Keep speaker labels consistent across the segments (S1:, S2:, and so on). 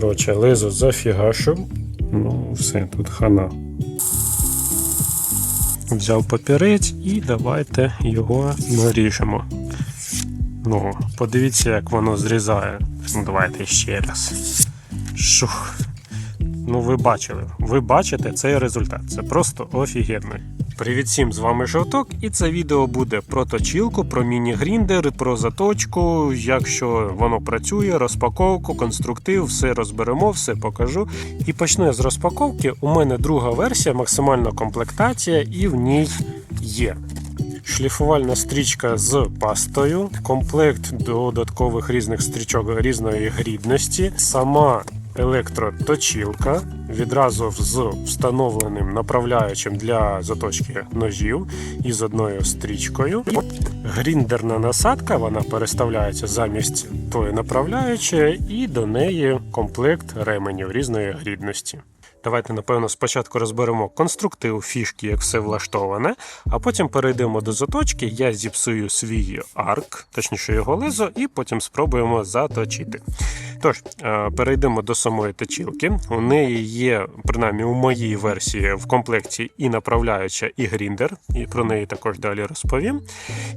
S1: Коротше, лезо зафігашив. Ну, все, тут хана. Взяв папірець і давайте його наріжемо. Ну, подивіться, як воно зрізає. Ну, давайте ще раз. Шух. Ну, ви бачили. Ви бачите цей результат. Це просто офігенний. Привіт всім, з вами Жовток, і це відео буде про точілку, про міні-гріндер, про заточку, як що воно працює, розпаковку, конструктив, все розберемо, все покажу. І почну я з розпаковки. У мене друга версія, максимальна комплектація, і в ній є. Шліфувальна стрічка з пастою, комплект додаткових різних стрічок різної грідності, сама електроточілка відразу з встановленим направляючим для заточки ножів і з одною стрічкою. Гріндерна насадка вона переставляється замість тої направляючої, і до неї комплект ременів різної грідності. Давайте, напевно, спочатку розберемо конструктив, фішки, як все влаштоване, а потім перейдемо до заточки. Я зіпсую свій арк, точніше його лезо, і потім спробуємо заточити. Тож, е, перейдемо до самої точілки. У неї є, принаймні у моїй версії, в комплекті і направляюча, і гріндер, і про неї також далі розповім.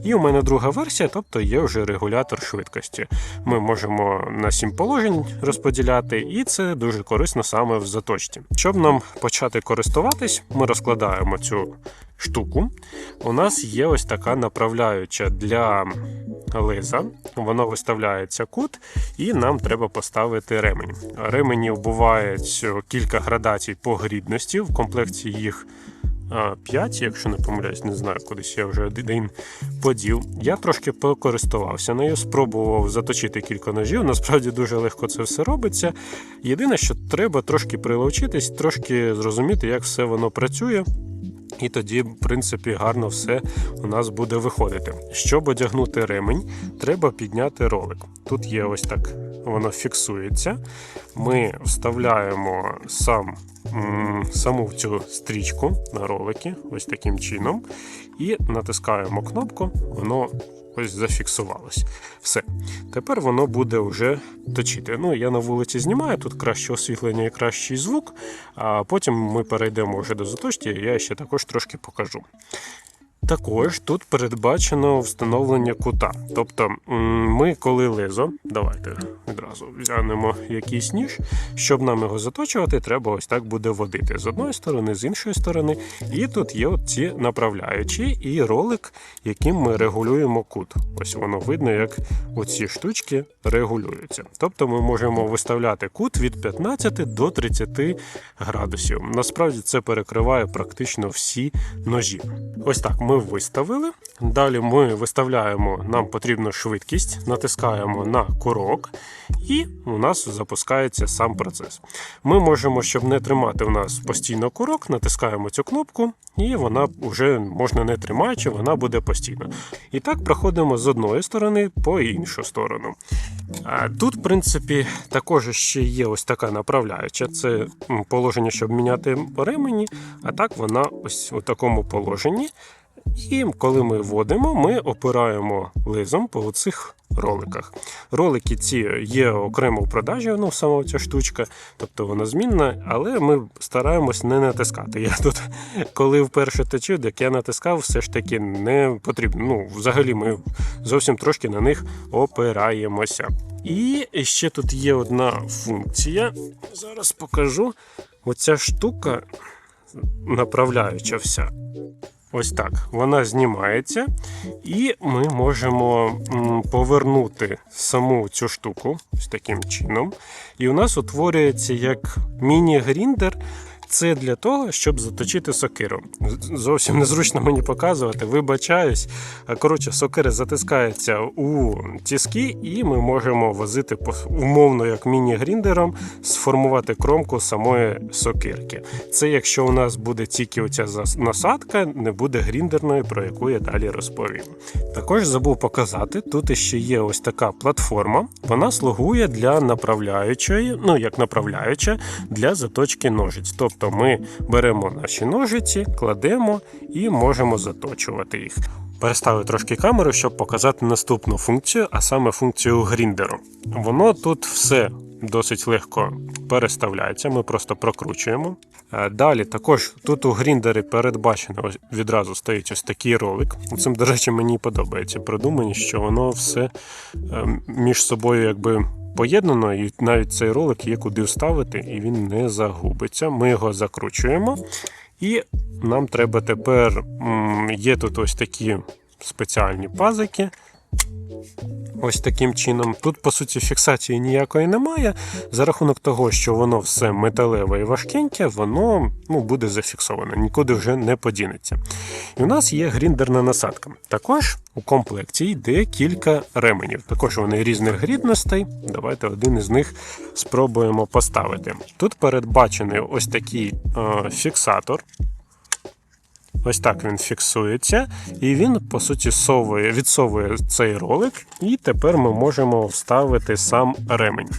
S1: І у мене друга версія, тобто є вже регулятор швидкості. Ми можемо на сім положень розподіляти, і це дуже корисно саме в заточці. Щоб нам почати користуватись, ми розкладаємо цю штуку. У нас є ось така направляюча для леза. Воно виставляється кут, і нам треба поставити ремень. Ременів бувають кілька градацій по грідності. В комплекті їх 5, якщо не помиляюсь, не знаю, кудись я вже один подів. Я трошки покористувався нею, спробував заточити кілька ножів. Насправді дуже легко це все робиться. Єдине, що треба трошки приловчитись, трошки зрозуміти, як все воно працює. І тоді, в принципі, гарно все у нас буде виходити. Щоб одягнути ремень, треба підняти ролик. Тут є ось так, воно фіксується. Ми вставляємо сам, саму цю стрічку на ролики, ось таким чином, і натискаємо кнопку, воно ось зафіксувалось. Все. Тепер воно буде вже точити. Ну, я на вулиці знімаю, тут краще освітлення і кращий звук, а потім ми перейдемо вже до заточки, я ще також трошки покажу. Також тут передбачено встановлення кута. Тобто, ми коли лезо, давайте відразу взянемо якийсь ніж, щоб нам його заточувати, треба ось так буде водити з одної сторони, з іншої сторони. І тут є ці направляючі і ролик, яким ми регулюємо кут. Ось воно видно, як оці штучки регулюються. Тобто ми можемо виставляти кут від 15 до 30 градусів. Насправді це перекриває практично всі ножі. Ось так ми виставили. Далі ми виставляємо, нам потрібну швидкість, натискаємо на курок, і у нас запускається сам процес. Ми можемо, щоб не тримати у нас постійно курок, натискаємо цю кнопку, і вона вже можна не тримаючи, вона буде постійно. І так проходимо з одної сторони по іншу сторону. Тут, в принципі, також ще є ось така направляюча. Це положення, щоб міняти ремені, а так вона ось у такому положенні. І коли ми вводимо, ми опираємо лизом по цих роликах. Ролики ці є окремо в продажі, ну, сама ця штучка, тобто вона змінна, але ми стараємось не натискати. Я тут, коли вперше точив, як я натискав, все ж таки не потрібно. Ну, Взагалі ми зовсім трошки на них опираємося. І ще тут є одна функція. Зараз покажу. Оця штука направляюча вся. Ось так. Вона знімається, і ми можемо повернути саму цю штуку ось таким чином. І у нас утворюється як міні-гріндер. Це для того, щоб заточити сокиру. Зовсім незручно мені показувати. Вибачаюсь. Коротше, сокира затискається у тіски, і ми можемо возити умовно, як міні-гріндером, сформувати кромку самої сокирки. Це якщо у нас буде тільки оця насадка, не буде гріндерної, про яку я далі розповім. Також забув показати: тут ще є ось така платформа. Вона слугує для направляючої, ну як направляюча для заточки ножиць. Тобто Тобто ми беремо наші ножиці, кладемо і можемо заточувати їх. Переставлю трошки камеру, щоб показати наступну функцію, а саме функцію гріндеру. Воно тут все досить легко переставляється, ми просто прокручуємо. Е, Далі також тут у гріндері передбачено відразу стоїть ось такий ролик. Цим, до речі, мені подобається продумані, що воно все е, між собою якби поєднано, і навіть цей ролик є куди вставити, і він не загубиться. Ми його закручуємо. І нам треба тепер є тут ось такі спеціальні пазики. Ось таким чином. Тут, по суті, фіксації ніякої немає. За рахунок того, що воно все металеве і важкеньке, воно ну, буде зафіксоване, нікуди вже не подінеться. І у нас є гріндерна насадка. Також у комплекті йде кілька ременів. Також вони різних грідностей. Давайте один із них спробуємо поставити. Тут передбачений ось такий е, фіксатор. Ось так він фіксується, і він, по суті, совує, відсовує цей ролик, і тепер ми можемо вставити сам ремень.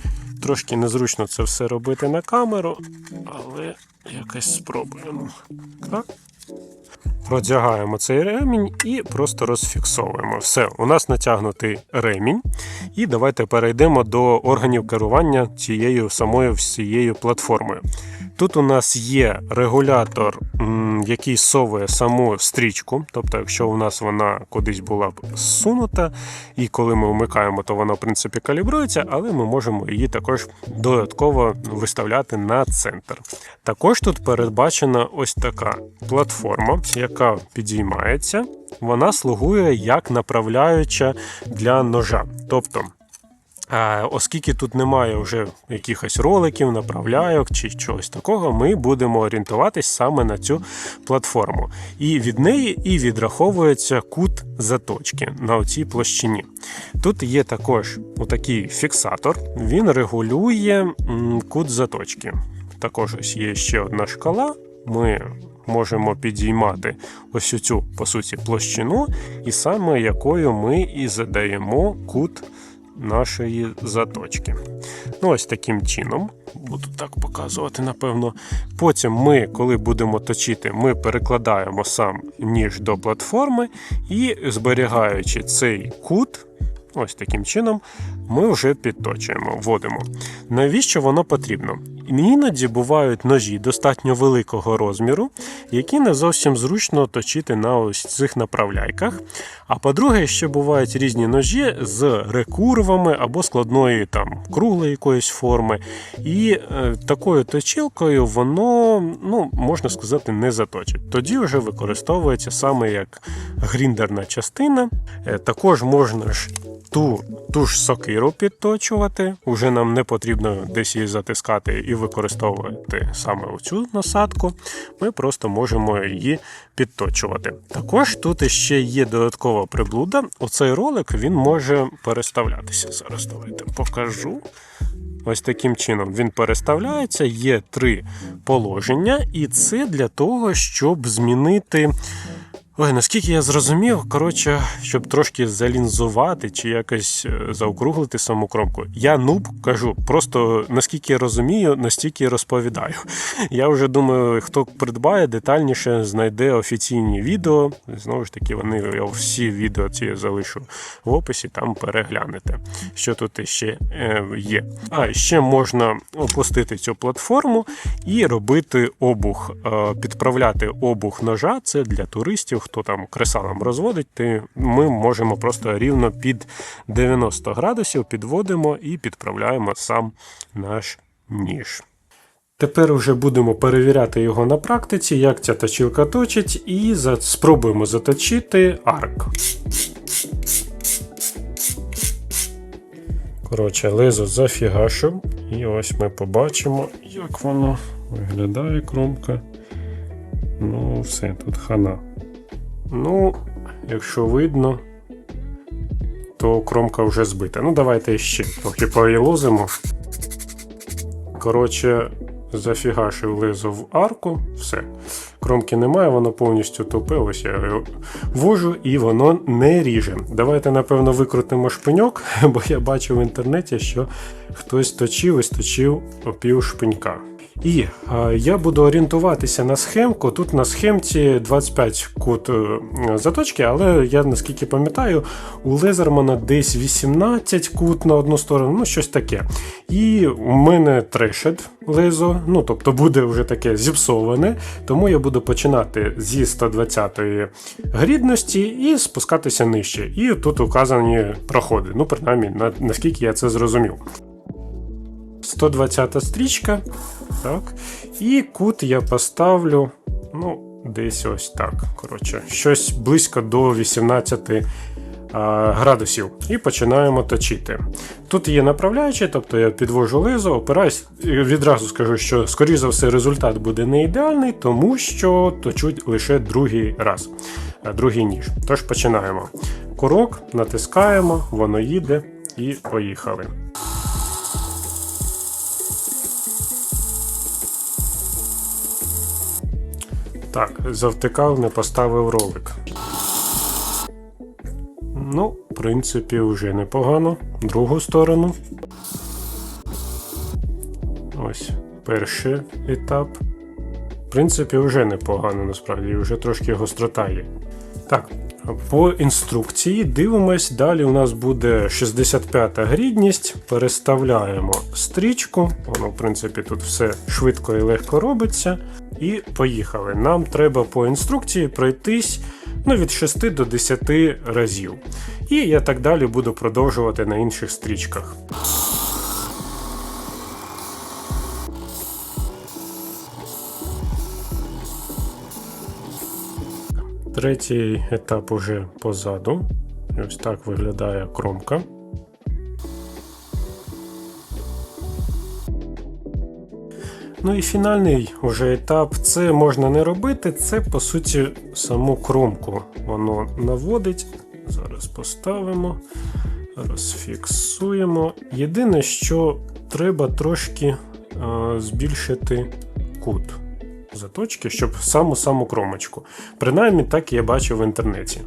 S1: Трошки незручно це все робити на камеру, але якось спробуємо. Так. Продягаємо цей ремінь і просто розфіксовуємо. Все, у нас натягнутий ремінь. І давайте перейдемо до органів керування цією самою всією платформою. Тут у нас є регулятор, який совує саму стрічку. Тобто, якщо у нас вона кудись була б зсунута, і коли ми вмикаємо, то вона в принципі калібрується, але ми можемо її також додатково виставляти на центр. Також тут передбачена ось така платформа, яка підіймається. Вона слугує як направляюча для ножа. Тобто Оскільки тут немає вже якихось роликів, направляйок чи чогось такого, ми будемо орієнтуватись саме на цю платформу. І від неї і відраховується кут заточки на цій площині. Тут є також такий фіксатор, він регулює кут заточки. Також ось є ще одна шкала. Ми можемо підіймати ось цю, по суті, площину, і саме якою ми і задаємо кут нашої заточки. Ну, ось таким чином. Буду так показувати, напевно. Потім ми, коли будемо точити, ми перекладаємо сам ніж до платформи і, зберігаючи цей кут, ось таким чином, ми вже підточуємо, вводимо. Навіщо воно потрібно? Іноді бувають ножі достатньо великого розміру, які не зовсім зручно точити на ось цих направляйках. А по-друге, ще бувають різні ножі з рекурвами або складної там круглої якоїсь форми. І е, такою точилкою воно, ну, можна сказати, не заточить. Тоді вже використовується саме як гріндерна частина. Е, також можна ж ту, ту ж сокиру підточувати, уже нам не потрібно десь її затискати і використовувати саме оцю насадку. Ми просто можемо її підточувати. Також тут ще є додаткова приблуда. Оцей ролик він може переставлятися. Зараз давайте покажу. Ось таким чином він переставляється, є три положення, і це для того, щоб змінити. Ой, наскільки я зрозумів, коротше, щоб трошки залінзувати чи якось е, заокруглити саму кромку. Я нуб кажу, просто наскільки я розумію, настільки розповідаю. Я вже думаю, хто придбає детальніше, знайде офіційні відео. Знову ж таки, вони я всі відео ці залишу в описі, там переглянете, що тут ще е, є. А ще можна опустити цю платформу і робити обух, е, підправляти обух ножа. Це для туристів хто там кресалом розводить, ти, ми можемо просто рівно під 90 градусів підводимо і підправляємо сам наш ніж. Тепер вже будемо перевіряти його на практиці, як ця точилка точить, і за... спробуємо заточити арк. Коротше, лезо зафігашив, і ось ми побачимо, як воно виглядає кромка. Ну, все, тут хана. Ну, якщо видно, то кромка вже збита. Ну, давайте ще трохи поїлозимо. Коротше, зафігашив лезо в арку, все. Кромки немає, воно повністю тупе. Ось я його вожу і воно не ріже. Давайте, напевно, викрутимо шпиньок, бо я бачив в інтернеті, що хтось точив і сточив опів шпинька. І е, я буду орієнтуватися на схемку. Тут на схемці 25 кут е, заточки, але я наскільки пам'ятаю, у Лезермана десь 18 кут на одну сторону, ну щось таке. І у мене трешед лезо, ну тобто буде вже таке зіпсоване, тому я буду починати зі 120 грідності і спускатися нижче. І тут указані проходи. Ну, принаймні, на, наскільки я це зрозумів. 120 стрічка. Так. І кут я поставлю, ну, десь ось так. Коротше, щось близько до 18 а, градусів. І починаємо точити. Тут є направляючі, тобто я підвожу лезо, опираюсь, відразу скажу, що, скоріш за все, результат буде не ідеальний, тому що точу лише другий раз, а, другий ніж. Тож починаємо. Курок, натискаємо, воно їде і поїхали. Так, завтикав, не поставив ролик. Ну, в принципі, вже непогано. Другу сторону. Ось перший етап. В принципі, вже непогано, насправді, вже трошки гострота є. Так, по інструкції дивимось. Далі у нас буде 65 та грідність. Переставляємо стрічку. Воно, в принципі, тут все швидко і легко робиться. І поїхали. Нам треба по інструкції пройтись ну, від 6 до 10 разів. І я так далі буду продовжувати на інших стрічках. Третій етап уже позаду. Ось так виглядає кромка. Ну і фінальний уже етап. Це можна не робити, це по суті саму кромку воно наводить. Зараз поставимо, розфіксуємо. Єдине, що треба трошки е, збільшити кут заточки, щоб саму-саму кромочку. Принаймні так я бачив в інтернеті.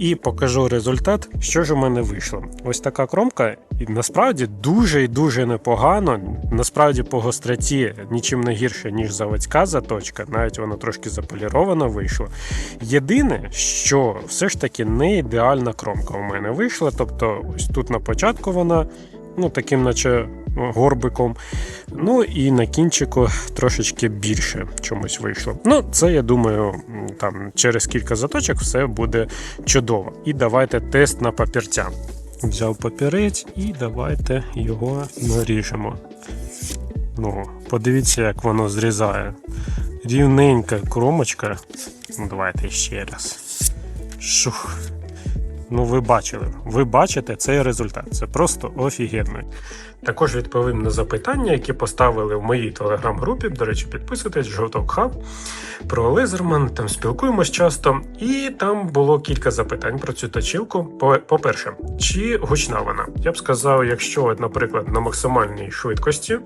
S1: І покажу результат, що ж у мене вийшло. Ось така кромка, і насправді дуже і дуже непогано. Насправді по гостроті нічим не гірше, ніж заводська заточка, навіть вона трошки заполірована вийшла. Єдине, що все ж таки не ідеальна кромка у мене вийшла. Тобто, ось тут на початку вона. Ну, таким, наче горбиком. Ну і на кінчику трошечки більше чомусь вийшло. Ну, це я думаю, там через кілька заточок все буде чудово. І давайте тест на папірця. Взяв папірець і давайте його наріжемо. Ну, подивіться, як воно зрізає. Рівненька кромочка. Ну, давайте ще раз. Шух. Ну, ви бачили, ви бачите цей результат. Це просто офігенно. Також відповім на запитання, які поставили в моїй телеграм-групі. До речі, підписуйтесь, жовток хаб про Лезерман. Там спілкуємось часто. І там було кілька запитань про цю точилку. По- По-перше, чи гучна вона? Я б сказав, якщо, наприклад, на максимальній швидкості.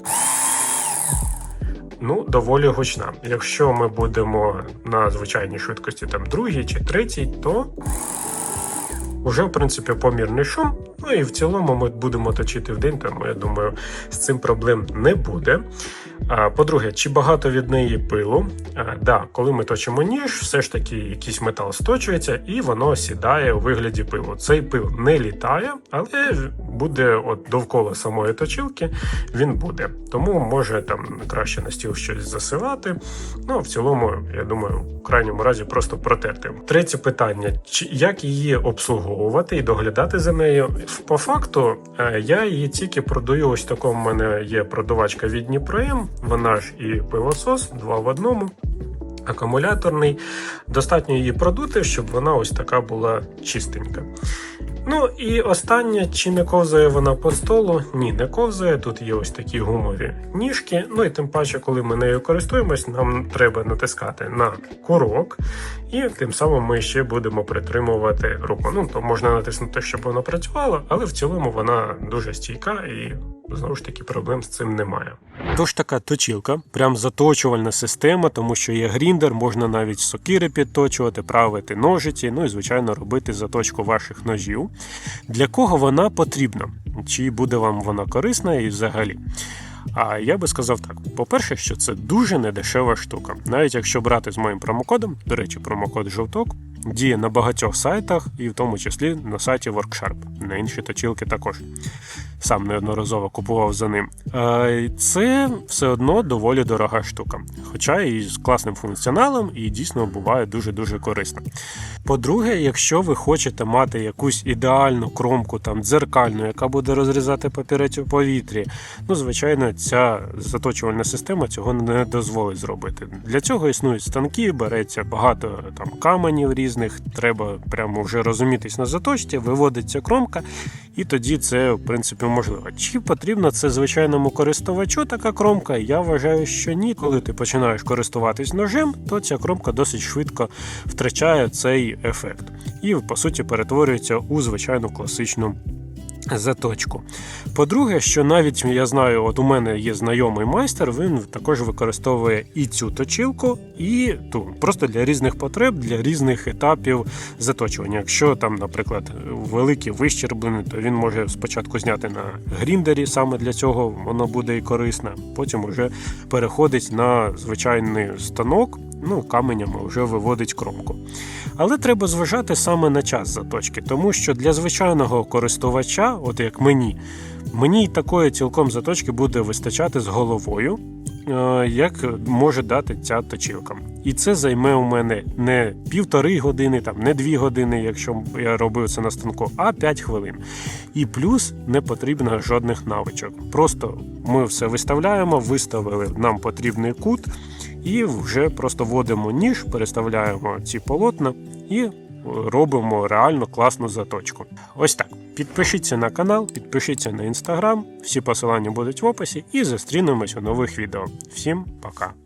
S1: Ну, доволі гучна. Якщо ми будемо на звичайній швидкості, там другій чи третій, то Уже, в принципі, помірний шум. Ну і в цілому ми будемо точити в день, тому я думаю, з цим проблем не буде. По-друге, чи багато від неї пилу? А, да, коли ми точимо ніж, все ж таки якийсь метал сточується і воно сідає у вигляді пилу. Цей пил не літає, але буде от довкола самої точилки він буде. Тому може там краще на стіл щось засилати. Ну, в цілому, я думаю, в крайньому разі просто протерти. Третє питання: як її обслуговувати і доглядати за нею? По факту е, я її тільки продаю. Ось такому в мене є продавачка від Дніпром. Вона ж і пилосос, два в одному. Акумуляторний, достатньо її продути, щоб вона ось така була чистенька. Ну і останнє, чи не ковзає вона по столу? Ні, не ковзає. Тут є ось такі гумові ніжки. Ну і тим паче, коли ми нею користуємось, нам треба натискати на курок, і тим самим ми ще будемо притримувати руку. Ну то можна натиснути, щоб вона працювала, але в цілому вона дуже стійка і знову ж таки проблем з цим немає. Тож така точілка, прям заточувальна система, тому що є гріндер, можна навіть сокири підточувати, правити ножиці, ну і звичайно робити заточку ваших ножів. Для кого вона потрібна? чи буде вам вона корисна і взагалі. А я би сказав так: по-перше, що це дуже недешева штука. Навіть якщо брати з моїм промокодом, до речі, промокод жовток діє на багатьох сайтах, і в тому числі на сайті Worksharp, на інші точілки також. Сам неодноразово купував за ним. Це все одно доволі дорога штука, хоча і з класним функціоналом, і дійсно буває дуже-дуже корисно. По-друге, якщо ви хочете мати якусь ідеальну кромку там дзеркальну, яка буде розрізати папірець у повітрі, ну звичайно, ця заточувальна система цього не дозволить зробити. Для цього існують станки, береться багато там каменів різних. Треба прямо вже розумітись на заточці, виводиться кромка, і тоді це в принципі можливо. Чи потрібно це звичайному користувачу така кромка? Я вважаю, що ні. Коли ти починаєш користуватись ножем, то ця кромка досить швидко втрачає цей ефект і по суті перетворюється у звичайну класичну. Заточку. По-друге, що навіть я знаю, от у мене є знайомий майстер, він також використовує і цю точилку, і ту просто для різних потреб, для різних етапів заточування. Якщо там, наприклад, великі вищерблені, то він може спочатку зняти на гріндері, саме для цього воно буде і корисно. Потім вже переходить на звичайний станок, ну каменями вже виводить кромку. Але треба зважати саме на час заточки, тому що для звичайного користувача, от як мені, мені такої цілком заточки буде вистачати з головою, е, як може дати ця точилка. І це займе у мене не півтори години, там не дві години, якщо я робив це на станку, а 5 хвилин. І плюс не потрібно жодних навичок. Просто ми все виставляємо, виставили нам потрібний кут. І вже просто вводимо ніж, переставляємо ці полотна і робимо реально класну заточку. Ось так. Підпишіться на канал, підпишіться на інстаграм, всі посилання будуть в описі, і зустрінемось у нових відео. Всім пока!